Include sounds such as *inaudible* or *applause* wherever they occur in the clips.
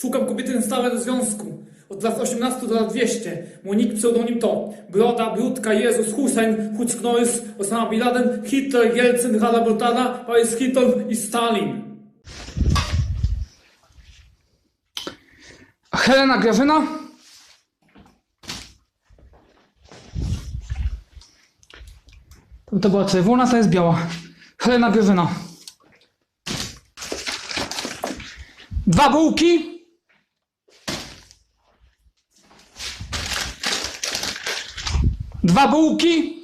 Szukam kobiety stałe do związku. Od lat 18 do lat 200. Mój nick pseudonim to Broda, Brudka, Jezus, Hussein, Huck Norris, Osama Bin Laden, Hitler, Jelcyn, Hala Brutana, Paris Hilton i Stalin. Helena Grażyna. To, to była czerwona, ta jest biała. Helena Grażyna. Dwa bułki. Dwa bułki.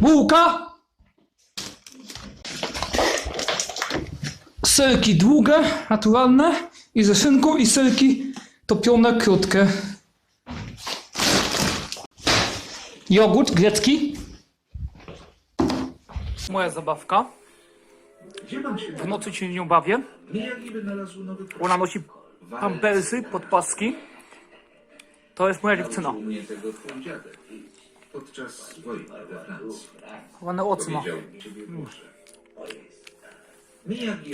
Bułka. Serki długie, naturalne i ze szynką i serki topione krótkie. Jogurt grecki. Moja zabawka. Gdzie mam się W nocy się nią bawię. Ona nosi pampersy, podpaski. To jest moja dziewczyna. U mnie tego twój dziadek. Podczas wojny we Francji. Ładne oczy ma. Powiedział mi ciebie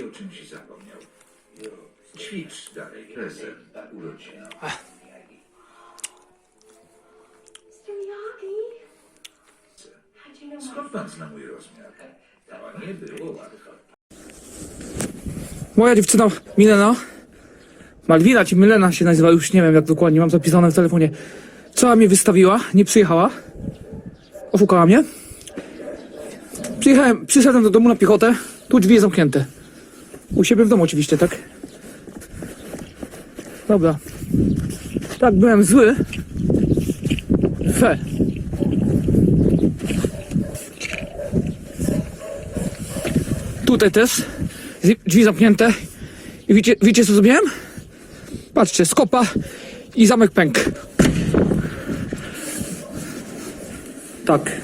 o czymś zapomniał. Ćwicz dalej prezent urodzin. Miyagi? How'd you know my Skąd pan zna mój rozmiar? To nie było. Moja dziewczyna Milena. Malwina czy Milena się nazywa, już nie wiem jak dokładnie, mam zapisane w telefonie. Cała mnie wystawiła, nie przyjechała. Oszukała mnie. Przyjechałem, przyszedłem do domu na piechotę, tu drzwi zamknięte. U siebie w domu oczywiście, tak? Dobra. Tak, byłem zły. Fe. Tutaj też. Drzwi zamknięte. I wiecie, wiecie co zrobiłem? Patrzcie, skopa i zamek pęk. Tak.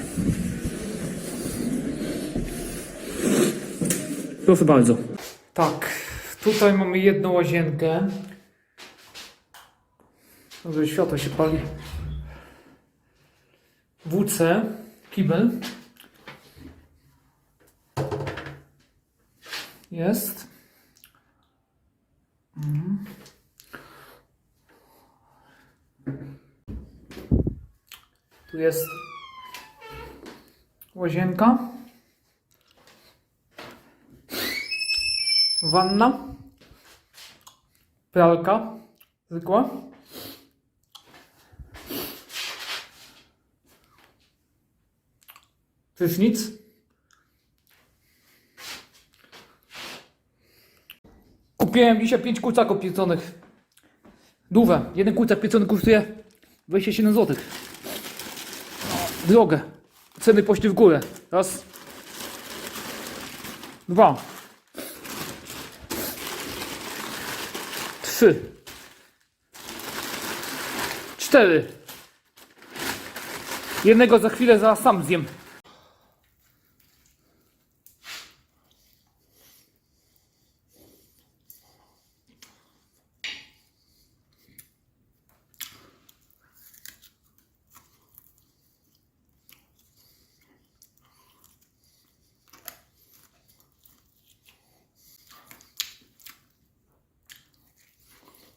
Proszę bardzo. Tak, tutaj mamy jedną łazienkę. Dobrze, światło się pali. WC, kibel. Jest. Tu jest łazienka. Wanna. Pralka. Zwykła. Prysznic. Kupiłem dzisiaj 5 kurczaków pieconych. Duże. Jeden kurczak piecony kosztuje 27 zł. Drogę. Ceny poszły w górę. Raz. Dwa. Trzy. Cztery. Jednego za chwilę za sam zjem. A pusta tam tego kupiona, ja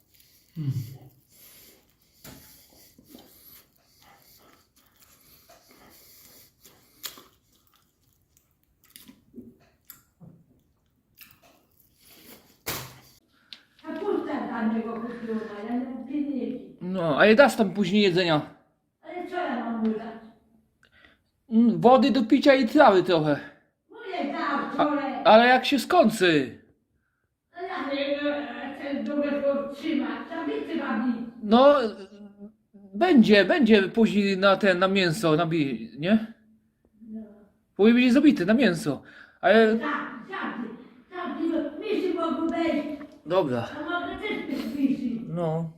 nie mam pieniędzy. No, ale dasz tam później jedzenia. Ale co ja mam mu dać? Mm, Wody do picia i trawy trochę. Mówię tak, wczoraj. Ale jak się skończy? A ja nie chcę dobrego trzymać. Zabity mam mi. No, będzie, będzie później na ten, na mięso, na bi, nie? Powinien być zabity na mięso. Ale, Tak, zabity. Zabity. Misy mogą wejść. dobra, A mogę też być no.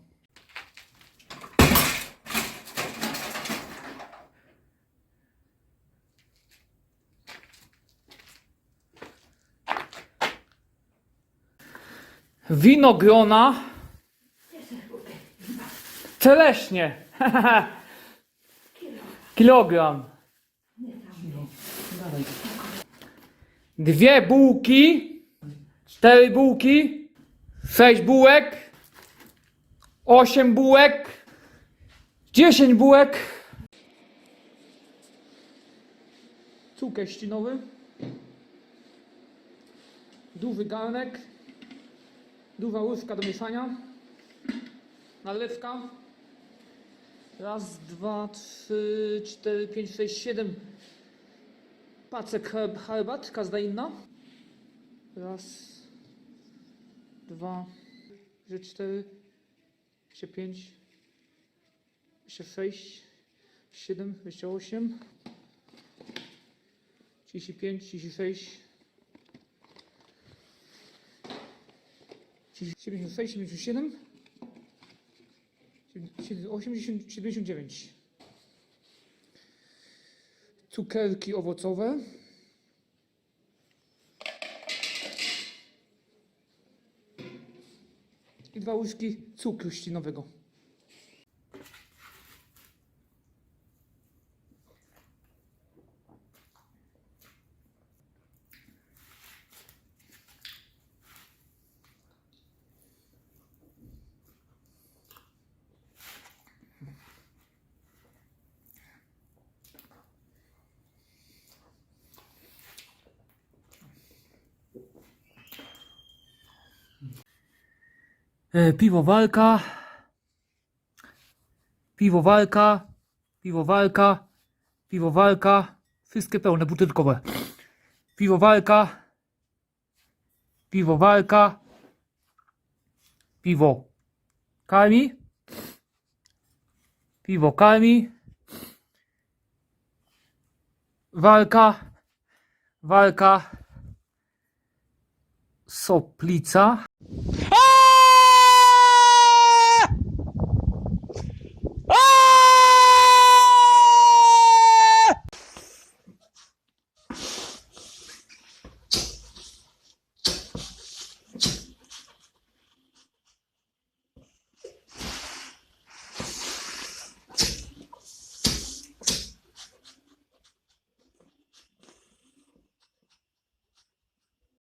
Winogrona. Teleśnie. *laughs* Kilogram. Dwie bułki. cztery bułki, sześć bułek, osiem bułek, dziesięć bułek, cukier ścinowy, duży garnek, duża łyżka do mieszania, nalewka, raz, dwa, trzy, cztery, pięć, sześć, siedem herb, herbat, każda inna. Raz, dwa, trzy, cztery, jeszcze pięć, jeszcze sześć, siedem, jeszcze osiem, trzydzieści pięć, trzydzieści sześć, siedemdziesiąt sześć, siedemdziesiąt siedem, osiemdziesiąt, siedemdziesiąt dziewięć. Cukierki owocowe. I dwa łyżki cukru ścinowego. Piwowalka, piwowalka, piwowalka, piwowalka, wszystkie pełne, butelkowe. Piwowalka, piwowalka, piwo kalmi, piwo kalmi, walka, walka, soplica,